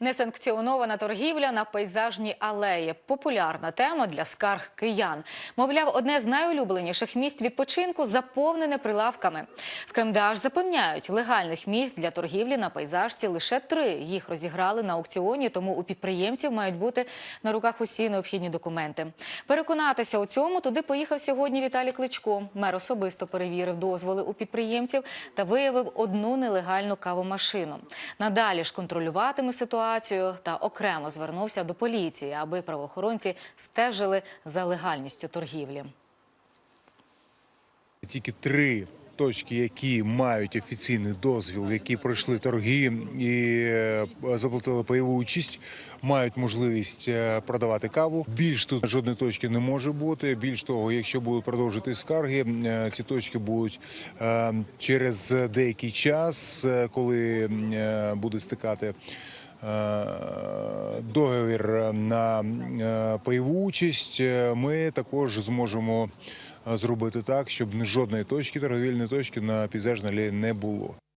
Несанкціонована торгівля на пейзажній алеї популярна тема для скарг киян. Мовляв, одне з найулюбленіших місць відпочинку заповнене прилавками. В КМДА ж запевняють, легальних місць для торгівлі на пейзажці лише три. Їх розіграли на аукціоні, тому у підприємців мають бути на руках усі необхідні документи. Переконатися у цьому туди поїхав сьогодні Віталій Кличко. Мер особисто перевірив дозволи у підприємців та виявив одну нелегальну кавомашину. Надалі ж контролюватиме ситуацію та окремо звернувся до поліції, аби правоохоронці стежили за легальністю торгівлі. Тільки три точки, які мають офіційний дозвіл, які пройшли торги і е, заплатили пайову участь, мають можливість е, продавати каву. Більш тут жодної точки не може бути. Більш того, якщо будуть продовжити скарги, е, ці точки будуть через деякий час, коли буде стикати. Е, Договір на е, пайову участь е, ми також зможемо зробити так, щоб жодної точки торговільної точки на пейзажній не було.